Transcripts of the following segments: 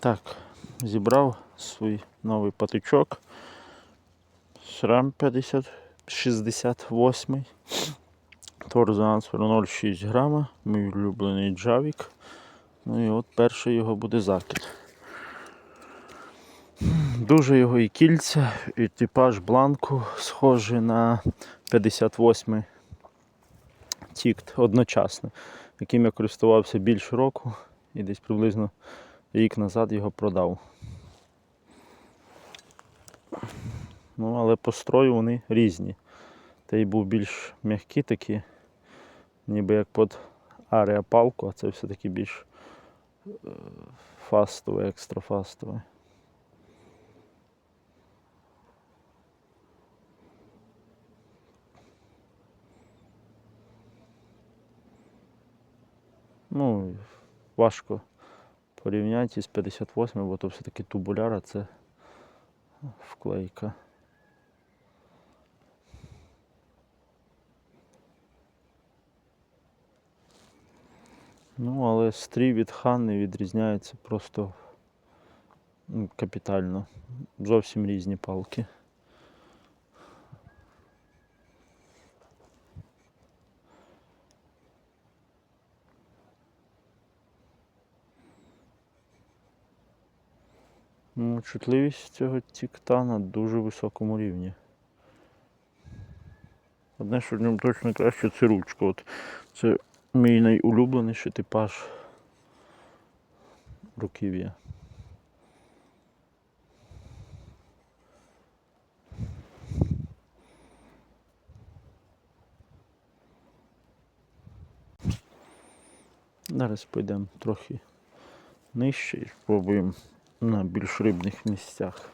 Так, зібрав свій новий патичок. Шрам 50, 68. Торзансфер 0,6 грама. Мій улюблений джавік. Ну і от перший його буде закид. Дуже його і кільця, і типаж бланку схожий на 58 тікт одночасно, яким я користувався більше року і десь приблизно рік назад його продав. Ну, але по строю вони різні. Той був більш м'який такі, ніби як під арія палку, а це все-таки більш е, фастовий, екстра фастовий. Ну, важко порівняти з 58, бо то все-таки тубуляр, а це вклейка. Ну, але стрій від хан не відрізняється просто ну, капітально. Зовсім різні палки. Ну, чутливість цього тікта на дуже високому рівні. Одне, що в ньому точно краще, це ручка. От це мій найулюбленіший типаж руків'я. Зараз підемо трохи нижче і спробуємо на більш рибних місцях.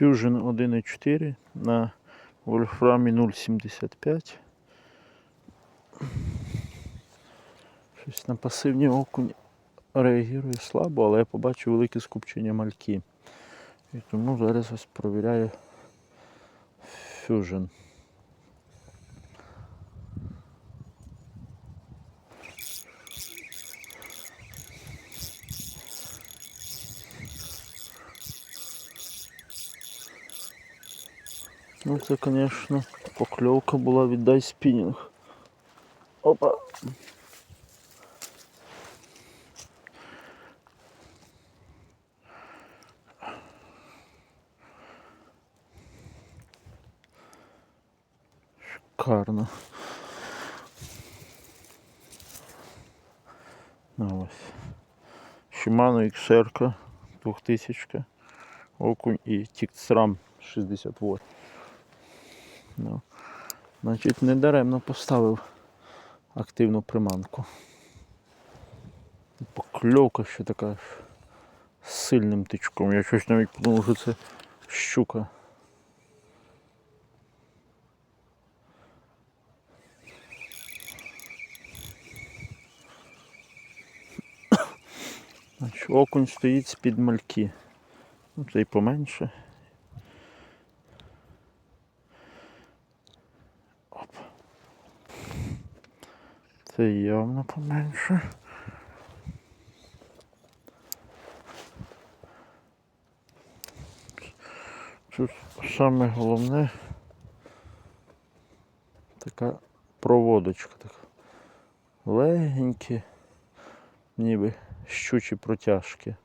Fusion 1.4 на вольфрамі 0.75. Щось на пасивні окунь реагує слабо, але я побачив велике скупчення мальки. І тому зараз ось провіряю Fusion. Ну це, звісно, покльовка була віддай спінінг. Опа. Шикарно. Ну, ось. Shimano XR 2000 окунь і Тіксрам 68. Ну, значить, не даремно поставив активну приманку. Покльовка ще така з сильним тичком. Я щось навіть подумав, що це щука. Значить, окунь стоїть з-під мальки. Ну, це і поменше. Це явно поменше. Тут саме головне така проводочка така. Легенькі, ніби щучі протяжки.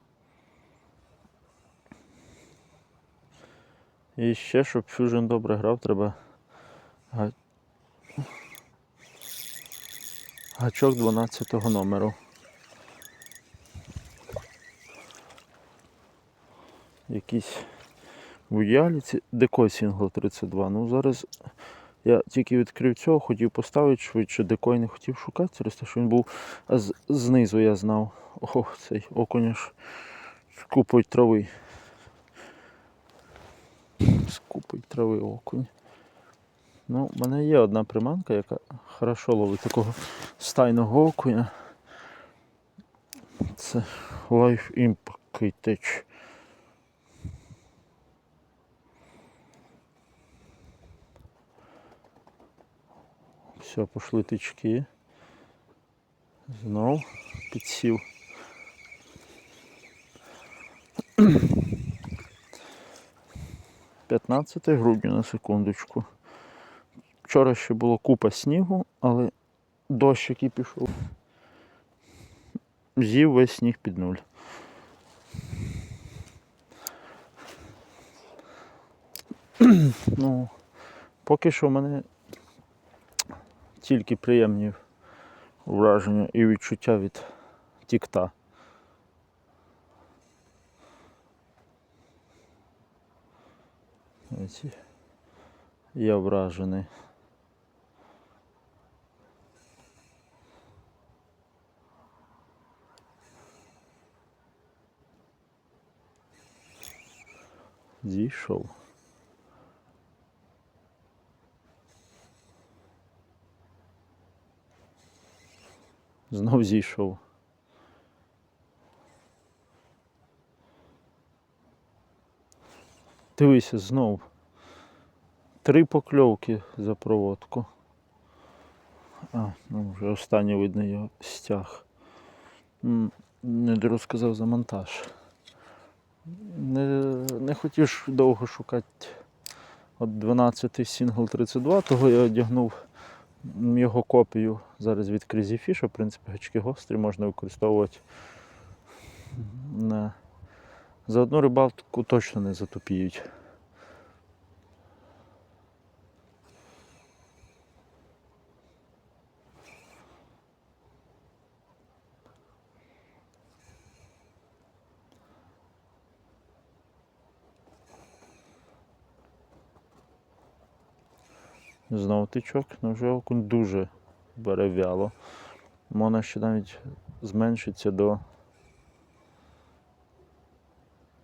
І ще, щоб Fusion добре грав, треба гачок 12 номеру. Якийсь в ідеалі ці- Deco 32. Ну зараз Я тільки відкрив цього, хотів поставити швидше, декой не хотів шукати, через те, що він був а знизу, я знав. О, цей окунь аж купою трави. Купою трави окунь. Ну, в мене є одна приманка, яка хорошо ловить такого стайного окуня. Це Life Impact. Все, пішли тички. Знов підсів. П'ятнадцяте грудня на секундочку. Вчора ще було купа снігу, але дощ, який пішов, з'їв весь сніг під нуль. ну, поки що в мене тільки приємні враження і відчуття від тікта. Я вражений. Зійшов. Знов зійшов. Дивися, знов. Три покльовки за проводку. А, ну вже останнє видно його стяг. Не розказав за монтаж. Не, не хотів довго шукати от 12 сінгл 32, того я одягнув його копію зараз від Crazy Fish. В принципі, гачки гострі можна використовувати на... за одну рибалку точно не затупіють. Знову тичок, ну вже окунь дуже бере вяло. Можна ще навіть зменшиться до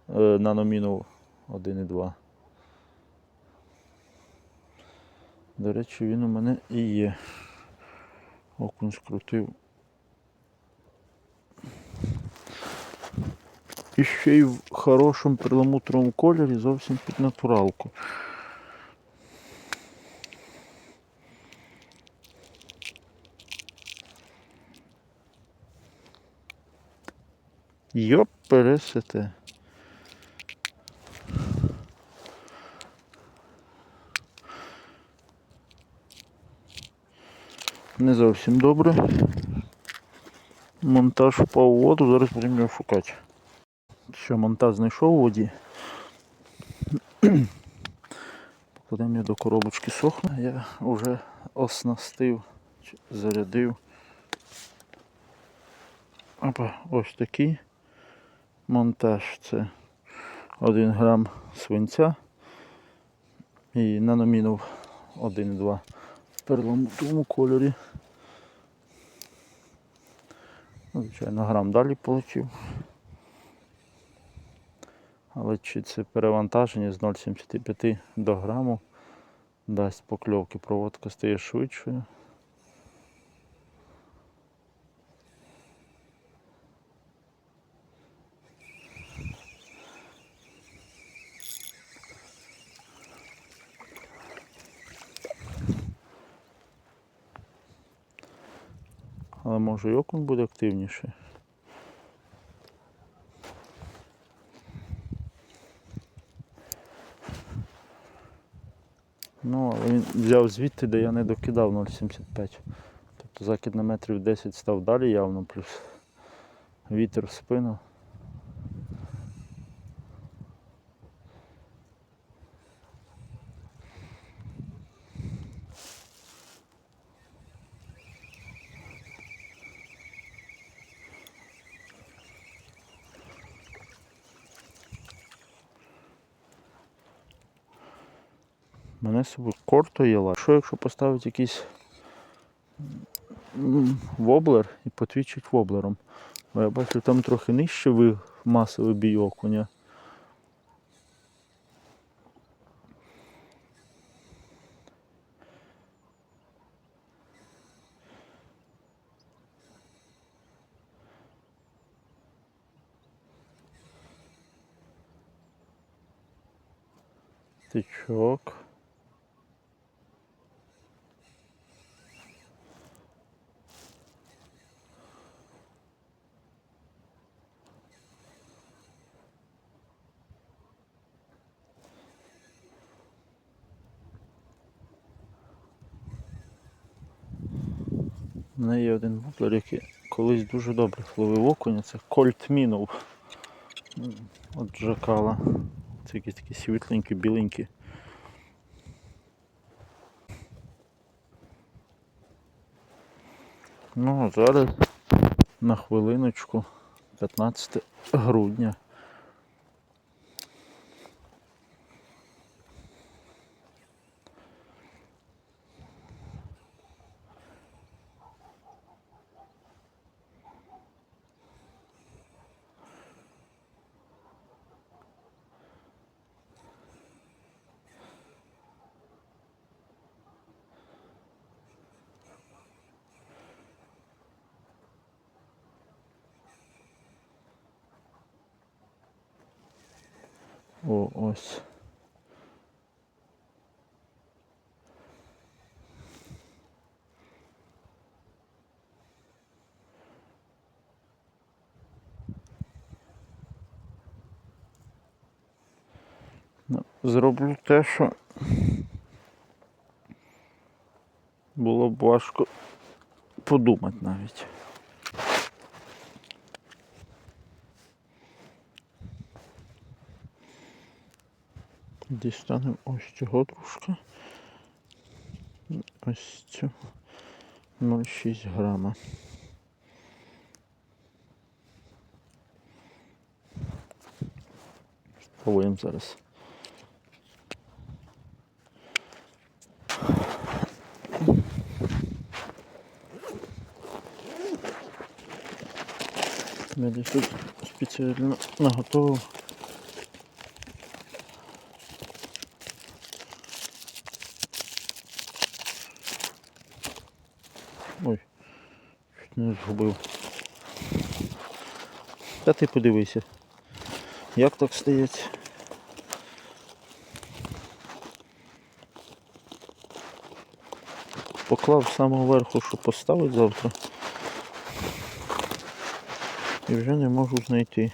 е, наноміну 1,2. До речі, він у мене і є. Окунь скрутив. І ще й в хорошому перламутровому кольорі зовсім під натуралку. Йоп. Не зовсім добре. Монтаж впав у воду, зараз будемо його шукати. Що, монтаж знайшов у воді. Покладемо його до коробочки сохне. Я вже оснастив, зарядив. Опа, ось такий монтаж. Це 1 грам свинця і наномінув 1,2 в перламутровому кольорі. Ну, Звичайно, грам далі полетів. Але чи це перевантаження з 0,75 до граму дасть покльовки, проводка стає швидшою. Але може і окунь буде активніше. Ну, але він взяв звідти, де я не докидав 0,75. Тобто закид на метрів 10 став далі явно, плюс вітер в спину. Є лайф. Що якщо поставити якийсь воблер і потвічить воблером? Бо я бачу, там трохи нижче ви масовий бій окуня. Тичок. У мене є один воблер, який колись дуже добре ловив окуня, це Кольт Мінов. От Джакала. Це якісь такі світленькі, біленькі. Ну, а зараз на хвилиночку 15 грудня. О, ось. Ну, Зроблю те, що було б важко подумати навіть. Дістанемо ось цього дружка. Ось цю 0,6 грама. Спробуємо зараз. Я десь тут спеціально наготовив. Згубив. Та ти подивися. Як так стоять. Поклав з самого верху, щоб поставити завтра. І вже не можу знайти.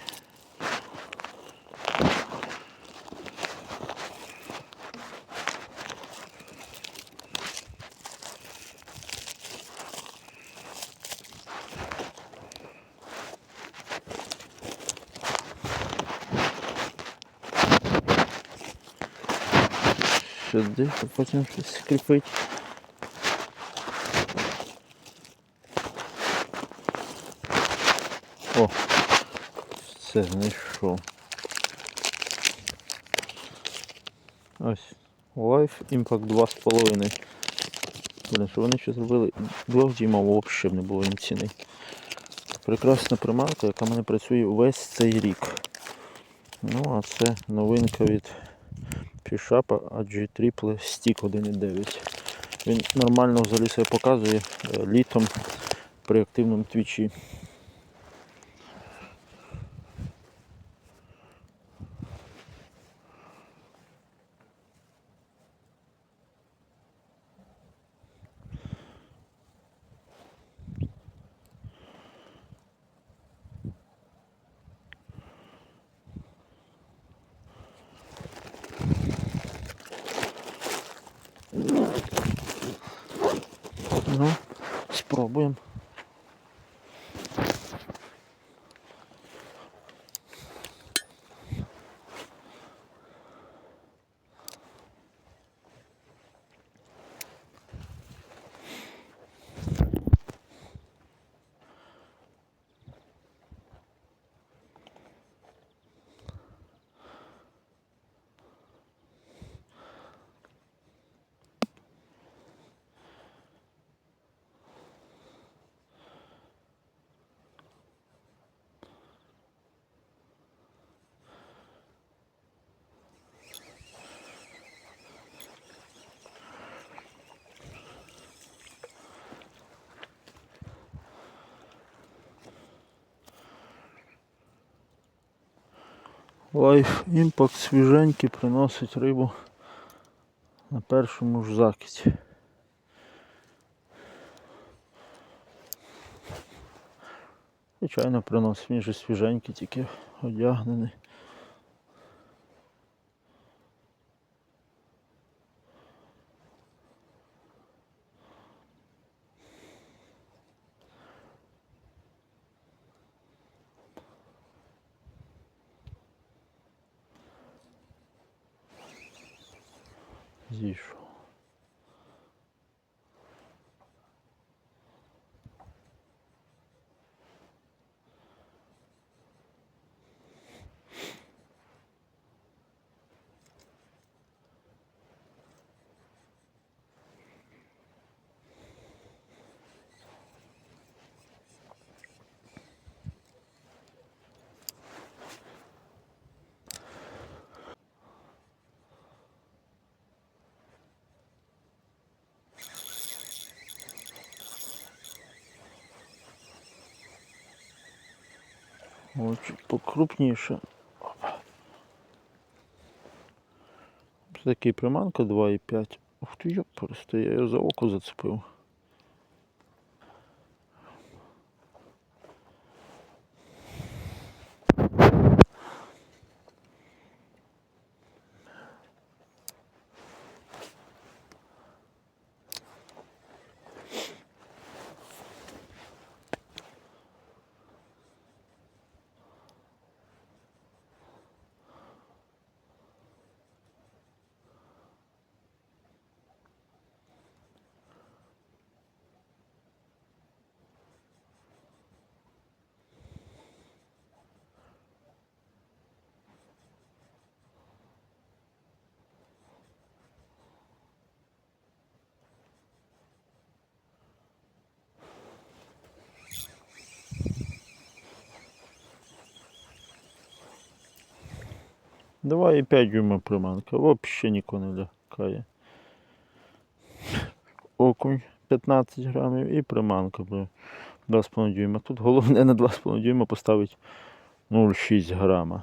Сюди, щоб потім щось скріпити. О, все знайшов. Ось. Life Impact 2,5. Блін, що вони ще зробили? Двох діймов взагалі не було їм ціни. Прекрасна приманка, яка в мене працює весь цей рік. Ну, а це новинка від Фішапа AG Triple Stick 1.9. Він нормально взагалі себе показує е, літом при активному твічі. Life Impact свіженький приносить рибу на першому ж закиті. Звичайно приносить, він же свіженький, тільки одягнений. Зійшов. Ось покрупніше. Це такий приманка 2,5. Ух ти, я просто я його за око зацепив. Два і 5 дюйма приманка. Взагалі нікого не лякає. Окунь 15 грамів і приманка 2,5 дюйма. Тут головне на 2,5 дюйма поставити 0,6 грама.